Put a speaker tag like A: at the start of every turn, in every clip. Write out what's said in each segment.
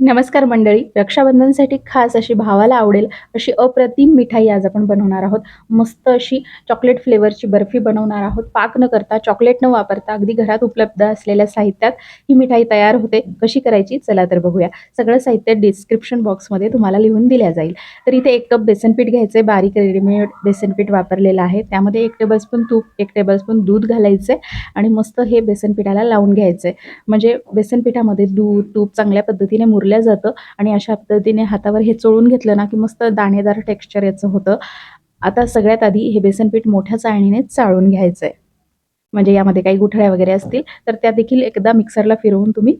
A: नमस्कार मंडळी. रक्षाबंधनसाठी खास अशी भावाला आवडेल अशी अप्रतिम मिठाई आज आपण बनवणार आहोत. मस्त अशी चॉकलेट फ्लेवरची बर्फी बनवणार आहोत. पाक न करता चॉकलेट न वापरता अगदी घरात उपलब्ध असलेल्या साहित्यात ही मिठाई तयार होते. कशी करायची? चला तर बघूया. सगळं साहित्य डिस्क्रिप्शन बॉक्समध्ये तुम्हाला लिहून दिल्या जाईल. तर इथे एक कप बेसनपीठ घ्यायचं आहे बारीक रेडीमेड बेसनपीठ वापरलेलं आहे. त्यामध्ये एक टेबलस्पून तूप एक टेबलस्पून दूध घालायचे आणि मस्त हे बेसनपीठाला लावून घ्यायचे म्हणजे बेसनपीठामध्ये दूध तूप चांगल्या पद्धतीने मुरले जातं आणि अशा पद्धतीने हातावर हे चोळून घेतलं ना की मस्त दाणेदार टेक्स्चर याचं होतं. आता सगळ्यात आधी हे बेसन पीठ मोठ्या चाळणीने चाळून घ्यायचं आहे म्हणजे यामध्ये काही गुठळ्या वगैरे असतील तर त्या देखील एकदा मिक्सरला फिरवून तुम्ही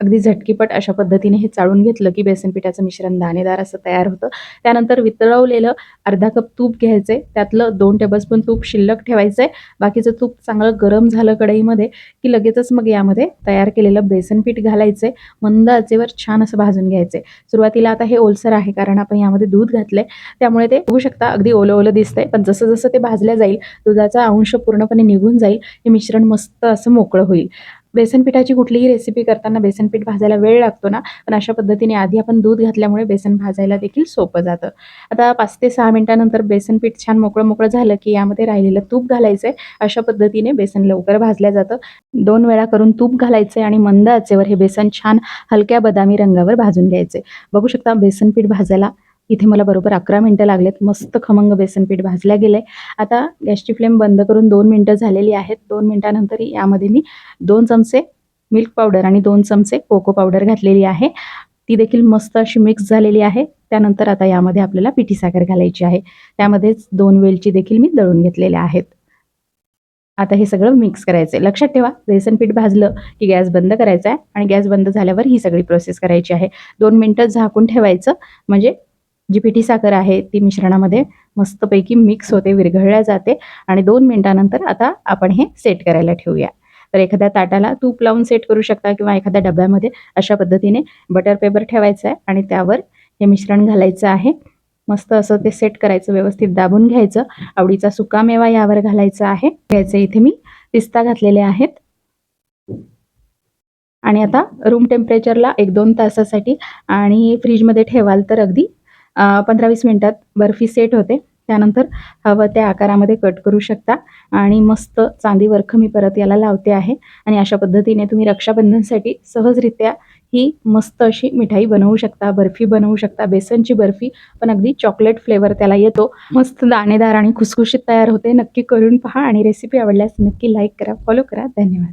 A: अगदी झटकीपट अशा पद्धतीने हे चाळून घेतलं की बेसन पिठाचं मिश्रण दाणेदार असं तयार होतं. त्यानंतर वितळवलेलं अर्धा कप तूप घ्यायचं. त्यातलं दोन टेबलस्पून तूप शिल्लक ठेवायचं आहे बाकीचं तूप चांगलं गरम झालं कढईमध्ये की लगेचच मग यामध्ये तयार केलेलं बेसन पीठ घालायचं आहे मंद आचेवर छान असं भाजून घ्यायचं सुरुवातीला आता हे ओलसर आहे कारण आपण यामध्ये दूध घातलंय. त्यामुळे ते बघू शकता अगदी ओलं ओलं दिसतंय. पण जसं जसं ते भाजल्या जाईल दुधाचा अंश पूर्णपणे निघून जाईल. हे मिश्रण मस्त असं मोकळं होईल. बेसन पिठाची कुठलीही रेसिपी करताना बेसन पीठ भाजायला वेळ लागतो ना पण अशा पद्धतीने आधी आपण दूध घातल्यामुळे बेसन भाजायला देखील सोपं जातं. आता पाच ते सहा मिनिटानंतर बेसन पीठ छान मोकळं मोकळं झालं की यामध्ये राहिलेलं तूप घालायचंय अशा पद्धतीने बेसन लवकर भाजलं जातं. दोन वेळा करून तूप घालायचंय आणि मंद आचेवर हे बेसन छान हलक्या बदामी रंगावर भाजून घ्यायचे बघू शकता बेसन पीठ भाजायला इथे मला बरोबर अकरा मिनटं लागलेत. मस्त खमंग बेसन पीठ भाजल्या गेले आता गॅसची फ्लेम बंद करून दोन मिनटं झालेली आहेत. दोन मिनटानंतर यामध्ये मी दोन चमचे मिल्क पावडर आणि दोन चमचे कोको पावडर घातलेली आहे. ती देखील मस्त अशी मिक्स झालेली आहे. त्यानंतर आता यामध्ये आपल्याला पिठी साखर घालायची आहे. त्यामध्येच दोन वेलची देखील मी दळून घेतलेल्या आहेत. आता हे सगळं मिक्स करायचं आहे लक्षात ठेवा बेसन पीठ भाजलं की गॅस बंद करायचा आहे आणि गॅस बंद झाल्यावर ही सगळी प्रोसेस करायची आहे. दोन मिनटं झाकून ठेवायचं. म्हणजे जी पिठी साखर आहे ती मिश्रणामध्ये मस्तपैकी मिक्स होते विरघळल्या जाते आणि दोन मिनिटानंतर आता आपण हे सेट करायला ठेवूया. तर एखाद्या ताटाला तूप लावून सेट करू शकता किंवा एखाद्या डब्यामध्ये अशा पद्धतीने बटर पेपर ठेवायचं आहे आणि त्यावर हे मिश्रण घालायचं आहे. मस्त असं ते सेट करायचं व्यवस्थित दाबून घ्यायचं. आवडीचा सुका मेवा यावर घालायचा आहे. घ्यायचं इथे मी पिस्ता घातलेले आहेत. आणि आता रूम टेम्परेचरला एक दोन तासासाठी आणि फ्रीजमध्ये ठेवाल तर अगदी पंधरा वीस मिनटात बर्फी सेट होते. त्यानंतर हवं त्या आकारामध्ये कट करू शकता. आणि मस्त चांदी वर्ख मी परत याला लावते आहे. आणि अशा पद्धतीने तुम्ही रक्षाबंधनसाठी सहजरित्या ही मस्त अशी मिठाई बनवू शकता बर्फी बनवू शकता बेसनची बर्फी पण अगदी चॉकलेट फ्लेवर त्याला येतो. मस्त दाणेदार आणि खुसखुशीत तयार होते. नक्की करून पहा आणि रेसिपी आवडल्यास नक्की लाईक करा फॉलो करा. धन्यवाद.